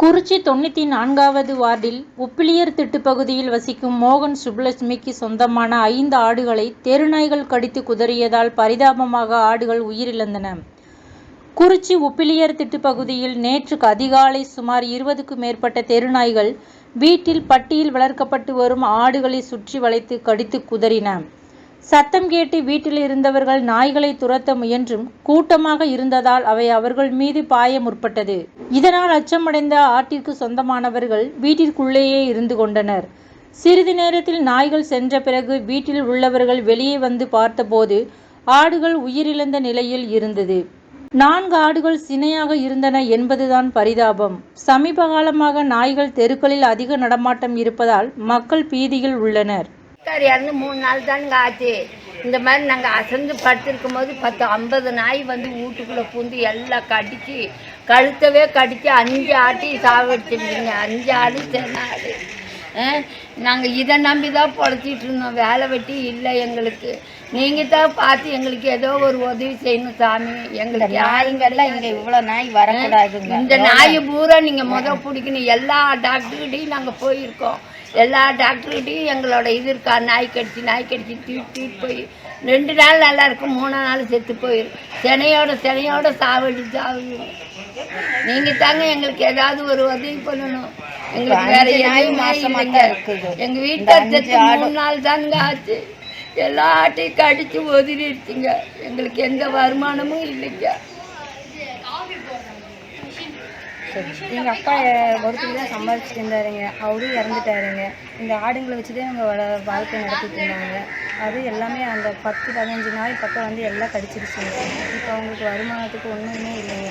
குறிச்சி தொண்ணூற்றி நான்காவது வார்டில் உப்பிலியர் திட்டு பகுதியில் வசிக்கும் மோகன் சுப்புலட்சுமிக்கு சொந்தமான ஐந்து ஆடுகளை தெருநாய்கள் கடித்து குதறியதால் பரிதாபமாக ஆடுகள் உயிரிழந்தன. குறிச்சி உப்பிலியர் திட்டு பகுதியில் நேற்று அதிகாலை சுமார் இருபதுக்கும் மேற்பட்ட தெருநாய்கள் வீட்டில் பட்டியில் வளர்க்கப்பட்டு வரும் ஆடுகளை சுற்றி வளைத்து கடித்து குதறின. சத்தம் கேட்டு வீட்டில் இருந்தவர்கள் நாய்களை துரத்த முயன்றும் கூட்டமாக இருந்ததால் அவை அவர்கள் மீது பாய முற்பட்டது. இதனால் அச்சமடைந்த ஆட்டிற்கு சொந்தமானவர்கள் வீட்டிற்குள்ளேயே இருந்து கொண்டனர். சிறிது நேரத்தில் நாய்கள் சென்ற பிறகு வீட்டில் உள்ளவர்கள் வெளியே வந்து பார்த்தபோது ஆடுகள் உயிரிழந்த நிலையில் இருந்தது. நான்கு ஆடுகள் சினையாக இருந்தன என்பதுதான் பரிதாபம். சமீப காலமாக நாய்கள் தெருக்களில் அதிக நடமாட்டம் இருப்பதால் மக்கள் பீதியில் உள்ளனர். வீட்டுக்கார் இறந்து மூணு நாள் தானுங்க ஆச்சு. இந்த மாதிரி நாங்கள் அசந்து படுத்திருக்கும் போது பத்து ஐம்பது நாய் வந்து வீட்டுக்குள்ளே பூந்து எல்லாம் கடிச்சு கழுத்தவே கடிச்சு அஞ்சு ஆட்டி சாவடிச்சிருந்தீங்க அஞ்சு ஆடு சென்ன ஆடு நாங்கள் இதை நம்பி தான் பொழைச்சிட்டு இருந்தோம். வேலை வெட்டி இல்லை எங்களுக்கு. நீங்கள் தான் பார்த்து எங்களுக்கு ஏதோ ஒரு உதவி செய்யணும் சாமி. எங்களுக்கு நாய்ங்கெல்லாம் இங்க இவ்வளவு நாய் வரக்கூடாதுங்க. இந்த நாயை பூரா நீங்கள் முத பிடிக்கணும். எல்லா டாக்டர்கிட்டையும் நாங்கள் போயிருக்கோம். எல்லா டாக்டர்கிட்டையும் எங்களோட இது இருக்கா நாய் கடிச்சு நாய் கடிச்சு தூக்கிட்டு தூக்கிட்டு போய். ரெண்டு நாள் நல்லா இருக்கும் மூணாம் நாள் செத்து போயிடும் செனையோட செனையோட சாவடி சாவு நீங்கள் தாங்க எங்களுக்கு ஏதாவது ஒரு உதவி பண்ணணும். எங்களுக்கு வேற எதுவுமே இருக்குது. எங்க வீட்டுக்கார் செத்து மூணு நாள் தானுங்க ஆச்சு. எல்லா ஆட்டையும் கடிச்சு ஒதுரிடுச்சுங்க எங்களுக்கு எந்த வருமானமும் இல்லைங்க. எங்கள் அப்பா ஒருத்தர் தான் சம்பாதிச்சுட்டு இருந்தாருங்க அவரும் இறந்துட்டாருங்க. இந்த ஆடுங்களை வச்சு தான் வள வாழ்க்கை நடத்திட்டு இருந்தாங்க. அது எல்லாமே அந்த பத்து பதினஞ்சு நாள் பக்கம் வந்து எல்லாம் கடிச்சிருச்சுங்க. இப்போ அவங்களுக்கு வருமானத்துக்கு ஒன்றுமே இல்லைங்க.